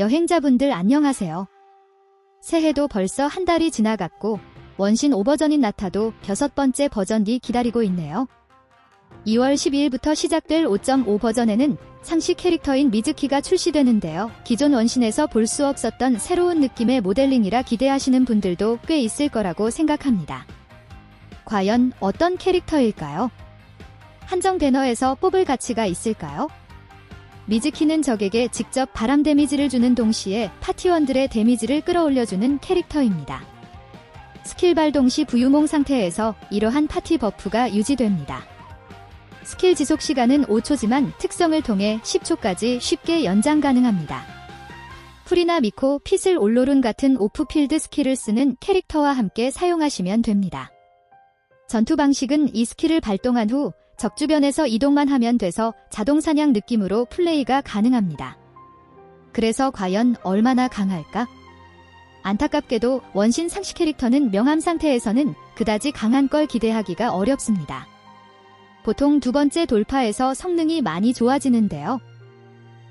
여행자분들 안녕하세요. 새해도 벌써 한 달이 지나갔고 원신 오버전인 나타도 여섯 번째 버전이 기다리고 있네요. 2월 12일부터 시작될 5.5 버전에는 상시 캐릭터인 미즈키가 출시되는데요. 기존 원신에서 볼 수 없었던 새로운 느낌의 모델링이라 기대하시는 분들도 꽤 있을 거라고 생각합니다. 과연 어떤 캐릭터일까요? 한정 배너에서 뽑을 가치가 있을까요? 미즈키는 적에게 직접 바람 데미지를 주는 동시에 파티원들의 데미지를 끌어올려주는 캐릭터입니다. 스킬 발동 시 부유몽 상태에서 이러한 파티 버프가 유지됩니다. 스킬 지속 시간은 5초지만 특성을 통해 10초까지 쉽게 연장 가능합니다. 풀이나 미코, 핏을 올로룬 같은 오프필드 스킬을 쓰는 캐릭터와 함께 사용하시면 됩니다. 전투 방식은 이 스킬을 발동한 후 적 주변에서 이동만 하면 돼서 자동 사냥 느낌으로 플레이가 가능합니다. 그래서 과연 얼마나 강할까? 안타깝게도 원신 상시 캐릭터는 명함 상태에서는 그다지 강한 걸 기대하기가 어렵습니다. 보통 두 번째 돌파에서 성능이 많이 좋아지는데요.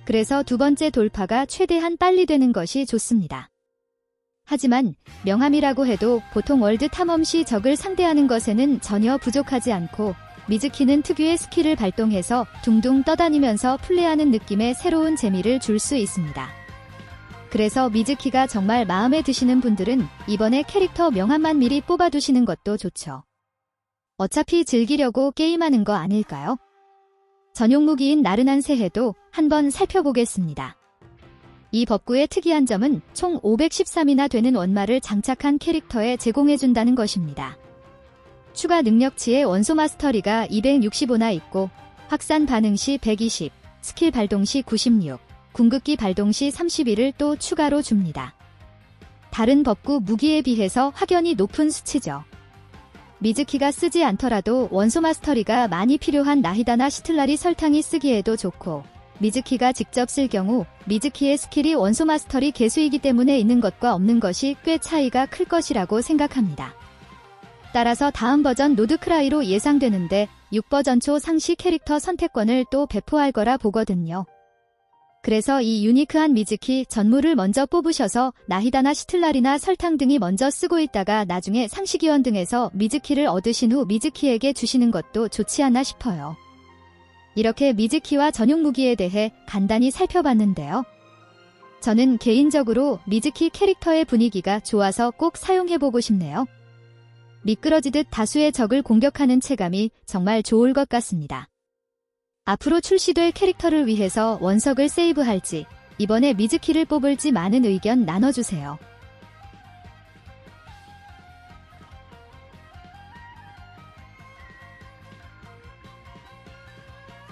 그래서 두 번째 돌파가 최대한 빨리 되는 것이 좋습니다. 하지만 명함이라고 해도 보통 월드 탐험 시 적을 상대하는 것에는 전혀 부족하지 않고 미즈키는 특유의 스킬을 발동해서 둥둥 떠다니면서 플레이하는 느낌의 새로운 재미를 줄 수 있습니다. 그래서 미즈키가 정말 마음에 드시는 분들은 이번에 캐릭터 명함만 미리 뽑아두시는 것도 좋죠. 어차피 즐기려고 게임하는 거 아닐까요? 전용 무기인 나른한 새해도 한번 살펴보겠습니다. 이 법구의 특이한 점은 총 513이나 되는 원말을 장착한 캐릭터에 제공해준다는 것입니다. 추가 능력치의 원소 마스터리가 265나 있고 확산 반응 시 120, 스킬 발동 시 96, 궁극기 발동 시 31을 또 추가로 줍니다. 다른 법구 무기에 비해서 확연히 높은 수치죠. 미즈키가 쓰지 않더라도 원소 마스터리가 많이 필요한 나히다나 시틀라리 설탕이 쓰기에도 좋고 미즈키가 직접 쓸 경우 미즈키의 스킬이 원소 마스터리 개수이기 때문에 있는 것과 없는 것이 꽤 차이가 클 것이라고 생각합니다. 따라서 다음 버전 노드크라이로 예상되는데 6버전 초 상시 캐릭터 선택권을 또 배포할 거라 보거든요. 그래서 이 유니크한 미즈키 전무를 먼저 뽑으셔서 나히다나 시틀라리나 설탕 등이 먼저 쓰고 있다가 나중에 상시기원 등에서 미즈키를 얻으신 후 미즈키에게 주시는 것도 좋지 않나 싶어요. 이렇게 미즈키와 전용 무기에 대해 간단히 살펴봤는데요. 저는 개인적으로 미즈키 캐릭터의 분위기가 좋아서 꼭 사용해보고 싶네요. 미끄러지듯 다수의 적을 공격하는 체감이 정말 좋을 것 같습니다. 앞으로 출시될 캐릭터를 위해서 원석을 세이브할지, 이번에 미즈키를 뽑을지 많은 의견 나눠주세요.